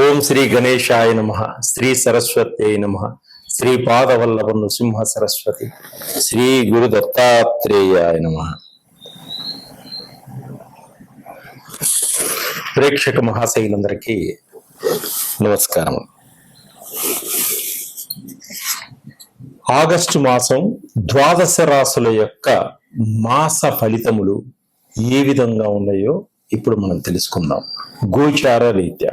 ఓం శ్రీ గణేశాయ నమ శ్రీ సరస్వతి నమ శ్రీ పాదవల్లభ నృసింహ సరస్వతి శ్రీ గురు దత్తాత్రేయాయ నమ. ప్రేక్షక మహాశైలందరికీ నమస్కారం. ఆగస్టు మాసం ద్వాదశ రాసుల యొక్క మాస ఫలితములు ఏ విధంగా ఉన్నాయో ఇప్పుడు మనం తెలుసుకుందాం. గోచార రీత్యా.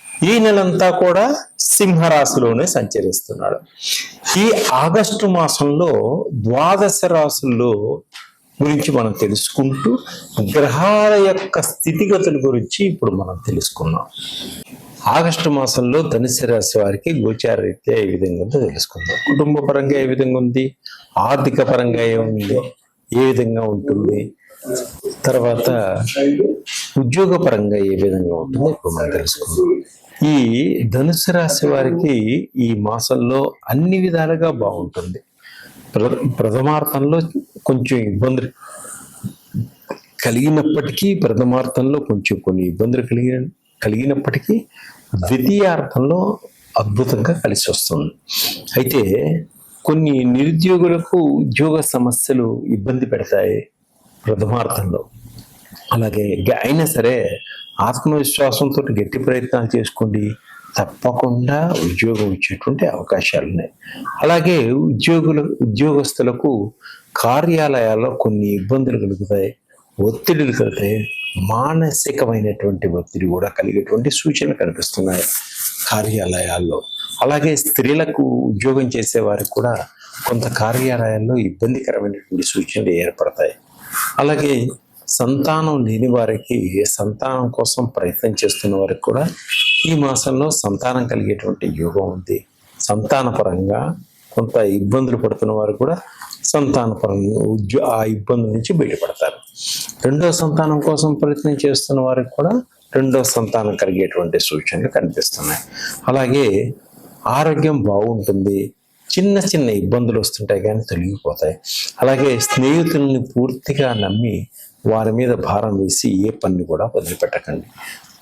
ఈ నెలంతా కూడా సింహరాశిలోనే సంచరిస్తున్నాడు. ఈ ఆగస్టు మాసంలో ద్వాదశ రాశుల్లో గురించి మనం తెలుసుకుంటూ గ్రహాల యొక్క స్థితిగతుల గురించి ఇప్పుడు మనం తెలుసుకున్నాం ఆగస్టు మాసంలో ధనుసు రాశి వారికి గోచార రీత్యా ఏ విధంగా ఉందో తెలుసుకుందాం. కుటుంబ పరంగా ఏ విధంగా ఉంది? ఆర్థిక పరంగా ఏముంది ఏ విధంగా ఉంటుంది? తర్వాత ఉద్యోగపరంగా ఏ విధంగా ఉంటుందో? ఇప్పుడు మనం తెలుసుకుందాం. ఈ ధనుసు రాశి వారికి ఈ మాసంలో అన్ని విధాలుగా బాగుంటుంది. ప్ర ప్రథమార్థంలో కొంచెం ఇబ్బందులు కలిగినప్పటికీ ప్రథమార్థంలో కొంచెం కొన్ని ఇబ్బందులు కలిగిన కలిగినప్పటికీ ద్వితీయార్థంలో అద్భుతంగా కలిసి వస్తుంది. అయితే కొన్ని నిరుద్యోగులకు ఉద్యోగ సమస్యలు ఇబ్బంది పెడతాయి ప్రథమార్థంలో. అలాగే అయినా సరే ఆత్మవిశ్వాసంతో గట్టి ప్రయత్నాలు చేసుకోండి. తప్పకుండా ఉద్యోగం ఇచ్చేటువంటి అవకాశాలు ఉన్నాయి. అలాగే ఉద్యోగుల ఉద్యోగస్తులకు కార్యాలయాల్లో కొన్ని ఇబ్బందులు కలుగుతాయి ఒత్తిడులు కలుగుతాయి. మానసికమైనటువంటి ఒత్తిడి కూడా కలిగేటువంటి సూచనలు కనిపిస్తున్నాయి కార్యాలయాల్లో. అలాగే స్త్రీలకు ఉద్యోగం చేసే వారికి కూడా కొంత కార్యాలయాల్లో ఇబ్బందికరమైనటువంటి సూచనలు ఏర్పడతాయి. అలాగే సంతానం లేని వారికి సంతానం కోసం ప్రయత్నం చేస్తున్న వారికి కూడా ఈ మాసంలో సంతానం కలిగేటువంటి యోగం ఉంది. సంతానపరంగా కొంత ఇబ్బందులు పడుతున్న వారు కూడా సంతానపరంగా ఉద్యో ఆ ఇబ్బంది నుంచి బయటపడతారు. రెండో సంతానం కోసం ప్రయత్నం చేస్తున్న వారికి కూడా రెండో సంతానం కలిగేటువంటి సూచనలు కనిపిస్తున్నాయి. అలాగే ఆరోగ్యం బాగుంటుంది. చిన్న చిన్న ఇబ్బందులు వస్తుంటాయి కానీ తొలగిపోతాయి. అలాగే స్నేహితుల్ని పూర్తిగా నమ్మి వారి మీద భారం వేసి ఏ పని కూడా వదిలిపెట్టకండి.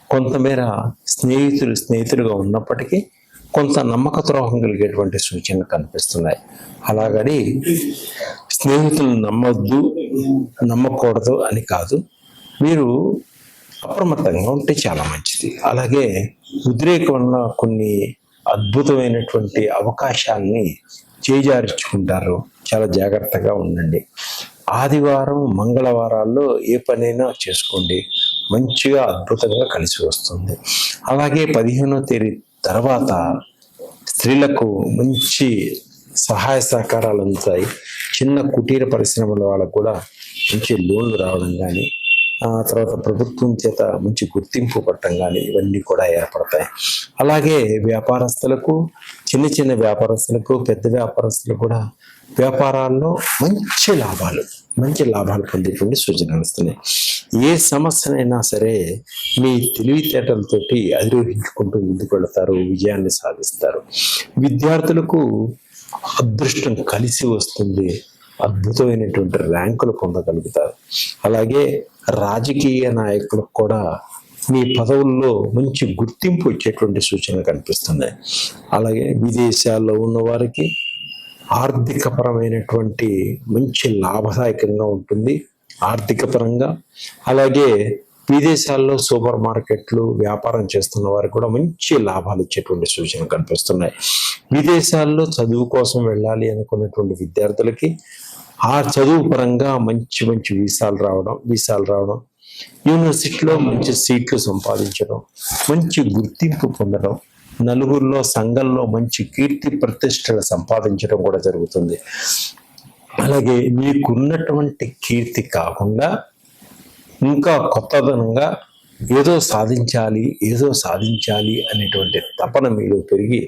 కొంతమేర స్నేహితులు స్నేహితులుగా ఉన్నప్పటికీ కొంత నమ్మక ద్రోహం కలిగేటువంటి సూచనలు కనిపిస్తున్నాయి. అలాగని స్నేహితులు నమ్మొద్దు నమ్మకూడదు అని కాదు. మీరు అప్రమత్తంగా ఉంటే చాలా మంచిది. అలాగే ఉద్రేకం వల్ల కొన్ని అద్భుతమైనటువంటి అవకాశాలని చేజారించుకుంటారు. చాలా జాగ్రత్తగా ఉండండి. ఆదివారం మంగళవారాల్లో ఏ పనైనా చేసుకోండి. మంచిగా అద్భుతంగా కలిసి వస్తుంది. అలాగే పదిహేనో తేదీ తర్వాత స్త్రీలకు మంచి సహాయ సహకారాలు అందుతాయి. చిన్న కుటీర పరిశ్రమల వాళ్ళకు కూడా మంచి లోన్లు రావడం కానీ ఆ తర్వాత ప్రభుత్వం చేత మంచి గుర్తింపు పట్టడం కానీ ఇవన్నీ కూడా ఏర్పడతాయి. అలాగే వ్యాపారస్తులకు చిన్న చిన్న వ్యాపారస్తులకు పెద్ద వ్యాపారస్తులకు కూడా వ్యాపారాల్లో మంచి లాభాలు మంచి లాభాలు పొందేటువంటి సూచనలు వస్తున్నాయి. ఏ సమస్యనైనా సరే మీ తెలివితేటలతోటి అధిరోహించుకుంటూ ముందుకు వెళతారు విజయాన్ని సాధిస్తారు. విద్యార్థులకు అదృష్టం కలిసి వస్తుంది. అద్భుతమైనటువంటి ర్యాంకులు పొందగలుగుతారు. అలాగే రాజకీయ నాయకులకు కూడా మీ పదవుల్లో మంచి గుర్తింపు వచ్చేటువంటి సూచనలు కనిపిస్తున్నాయి. అలాగే విదేశాల్లో ఉన్న వారికి ఆర్థిక పరమైనటువంటి మంచి లాభదాయకంగా ఉంటుంది. ఆర్థిక పరంగా అలాగే విదేశాల్లో సూపర్ మార్కెట్లు వ్యాపారం చేస్తున్న వారికి కూడా మంచి లాభాలు ఇచ్చేటువంటి సూచనలు కనిపిస్తున్నాయి. విదేశాల్లో చదువు కోసం వెళ్ళాలి అనుకున్నటువంటి విద్యార్థులకి ఆ చదువు పరంగా మంచి మంచి వీసాలు రావడం వీసాలు రావడం యూనివర్సిటీలో మంచి సీట్లు సంపాదించడం మంచి గుర్తింపు పొందడం నలుగురిలో సంఘంలో మంచి కీర్తి ప్రతిష్టలు సంపాదించడం కూడా జరుగుతుంది. అలాగే మీకున్నటువంటి కీర్తి కాకుండా ఇంకా కొత్తదనంగా ఏదో సాధించాలి ఏదో సాధించాలి అనేటువంటి తపన మీలో పెరిగి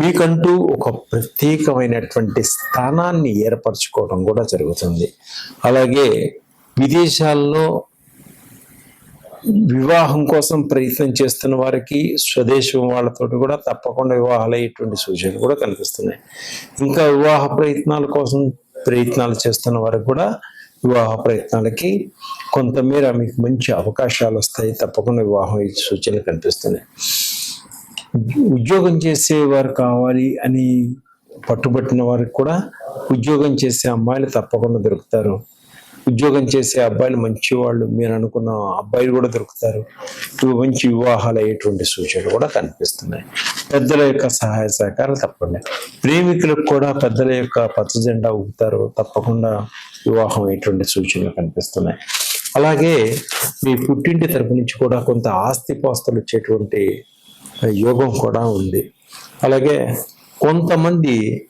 మీకంటూ ఒక ప్రత్యేకమైనటువంటి స్థానాన్ని ఏర్పరచుకోవడం కూడా జరుగుతుంది. అలాగే విదేశాల్లో వివాహం కోసం ప్రయత్నం చేస్తున్న వారికి స్వదేశం వాళ్ళతో కూడా తప్పకుండా వివాహాలు అయ్యేటువంటి సూచనలు కూడా కనిపిస్తున్నాయి. ఇంకా వివాహ ప్రయత్నాల కోసం ప్రయత్నాలు చేస్తున్న వారికి కూడా వివాహ ప్రయత్నాలకి కొంతమేర మీకు మంచి అవకాశాలు వస్తాయి. తప్పకుండా వివాహం అయ్యే సూచనలు కనిపిస్తున్నాయి. ఉద్యోగం చేసేవారు కావాలి అని పట్టుబట్టిన వారికి కూడా ఉద్యోగం చేసే అమ్మాయిలు తప్పకుండా దొరుకుతారు. ఉద్యోగం చేసే అబ్బాయిలు మంచి వాళ్ళు మీరు అనుకున్న అబ్బాయిలు కూడా దొరుకుతారు. ఇవి మంచి వివాహాలు అయ్యేటువంటి సూచనలు కూడా కనిపిస్తున్నాయి. పెద్దల యొక్క సహాయ సహకారాలు తప్పకుండా. ప్రేమికులకు కూడా పెద్దల యొక్క పచ్చ జెండా ఊపుతారు. తప్పకుండా వివాహం అయ్యేటువంటి సూచనలు కనిపిస్తున్నాయి. అలాగే మీ పుట్టింటి తరపు నుంచి కూడా కొంత ఆస్తి పాస్తులు వచ్చేటువంటి యోగం కూడా ఉంది. అలాగే కొంతమంది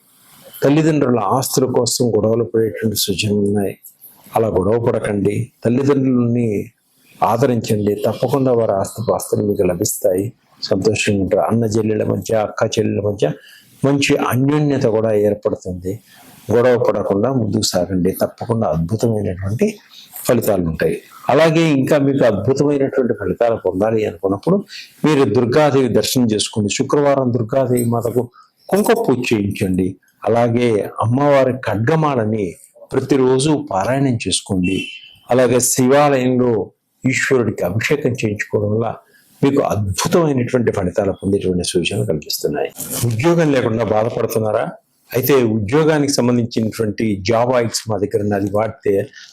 తల్లిదండ్రుల ఆస్తుల కోసం గొడవలు పడేటువంటి సూచనలు ఉన్నాయి. అలా గొడవ పడకండి. తల్లిదండ్రులని ఆదరించండి. తప్పకుండా వారి ఆస్తి పాస్తులు మీకు లభిస్తాయి. సంతోషంగా ఉంటారు. అన్న చెల్లెల మధ్య అక్క చెల్లెల మధ్య మంచి అన్యోన్యత కూడా ఏర్పడుతుంది. గొడవ పడకుండా ముందుకు సాగండి. తప్పకుండా అద్భుతమైనటువంటి ఫలితాలు ఉంటాయి. అలాగే ఇంకా మీకు అద్భుతమైనటువంటి ఫలితాలు పొందాలి అనుకున్నప్పుడు మీరు దుర్గాదేవి దర్శనం చేసుకోండి శుక్రవారం దుర్గాదేవి మాతకు కుంక పూజ చేయించండి. అలాగే అమ్మవారి ఖడ్గమాలని ప్రతిరోజు పారాయణం చేసుకోండి. అలాగే శివాలయంలో ఈశ్వరుడికి అభిషేకం చేయించుకోవడం వల్ల మీకు అద్భుతమైనటువంటి ఫలితాలు పొందేటువంటి సూచనలు కనిపిస్తున్నాయి. ఉద్యోగం లేకుండా బాధపడుతున్నారా? అయితే ఉద్యోగానికి సంబంధించినటువంటి జాబ్ ఆయిల్స్ మా దగ్గర ఉన్నది వాడితే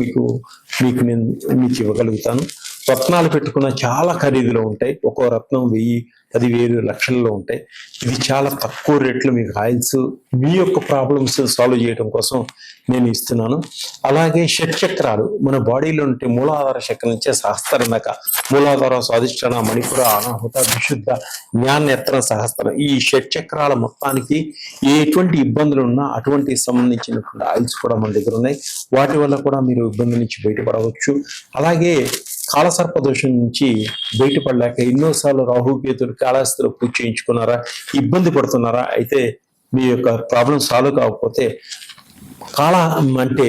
మీకు మీకు నేను మీకు ఇవ్వగలుగుతాను. రత్నాలు పెట్టుకున్న చాలా ఖరీదులో ఉంటాయి. ఒక్కో రత్నం వెయ్యి పదివేలు లక్షల్లో ఉంటాయి. ఇది చాలా తక్కువ రేట్లో మీకు ఆయిల్స్ మీ యొక్క ప్రాబ్లమ్స్ సాల్వ్ చేయడం కోసం నేను ఇస్తున్నాను. అలాగే షట్ చక్రాలు మన బాడీలో ఉంటే మూలాధార చక్రం నుంచే సహస్రం మూలాధార స్వాధిష్టాన మణిపుర అనాహుత విశుద్ధ జ్ఞానేత్ర సహస్రం ఈ షట్ చక్రాల మొత్తానికి ఎటువంటి ఇబ్బందులు ఉన్నా అటువంటి సంబంధించినటువంటి ఆయిల్స్ కూడా మన దగ్గర ఉన్నాయి. వాటి వల్ల కూడా మీరు ఇబ్బంది నుంచి బయటపడవచ్చు. అలాగే కాలసర్ప దోషం నుంచి బయటపడలేక ఎన్నోసార్లు రాహుకేతులు కాళహస్తిలో పూజ చేయించుకున్నారా ఇబ్బంది పడుతున్నారా అయితే మీ యొక్క ప్రాబ్లం సాల్వ్ కాకపోతే కాళ అంటే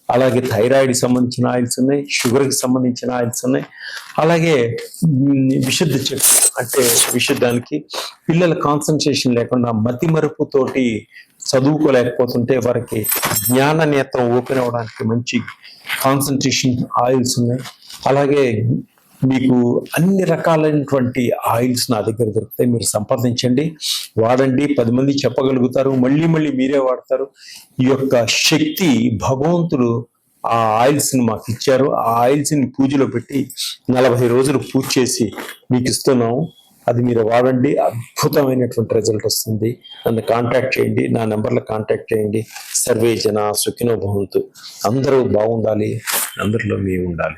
అలాగే థైరాయిడ్ సంబంధించిన ఆయిల్స్ ఉన్నాయి షుగర్కి సంబంధించిన ఆయిల్స్ ఉన్నాయి. అలాగే విశుద్ధ చెట్టు అంటే విశుద్ధానికి పిల్లల కాన్సన్ట్రేషన్ లేకుండా మతి మరుపుతోటి చదువుకోలేకపోతుంటే వారికి జ్ఞాన నేత్రం ఓపెన్ అవడానికి మంచి కాన్సన్ట్రేషన్ ఆయిల్స్ ఉన్నాయి. అలాగే మీకు అన్ని రకాలైనటువంటి ఆయిల్స్ నా దగ్గర దొరుకుతాయి. మీరు సంప్రదించండి. వాడండి. పది మంది చెప్పగలుగుతారు. మళ్ళీ మళ్ళీ మీరే వాడతారు. ఈ యొక్క శక్తి భగవంతుడు ఆ ఆయిల్స్ని మాకు ఇచ్చారు. ఆ ఆయిల్స్ని పూజలో పెట్టి నలభై రోజులు పూజ చేసి మీకు ఇస్తున్నాము అది మీరు వాడండి. అద్భుతమైనటువంటి రిజల్ట్ వస్తుంది. నన్ను కాంటాక్ట్ చేయండి. నా నెంబర్లో కాంటాక్ట్ చేయండి. సర్వే జన సుఖినో భవంతు. అందరూ బాగుండాలి. అందరిలో మేము ఉండాలి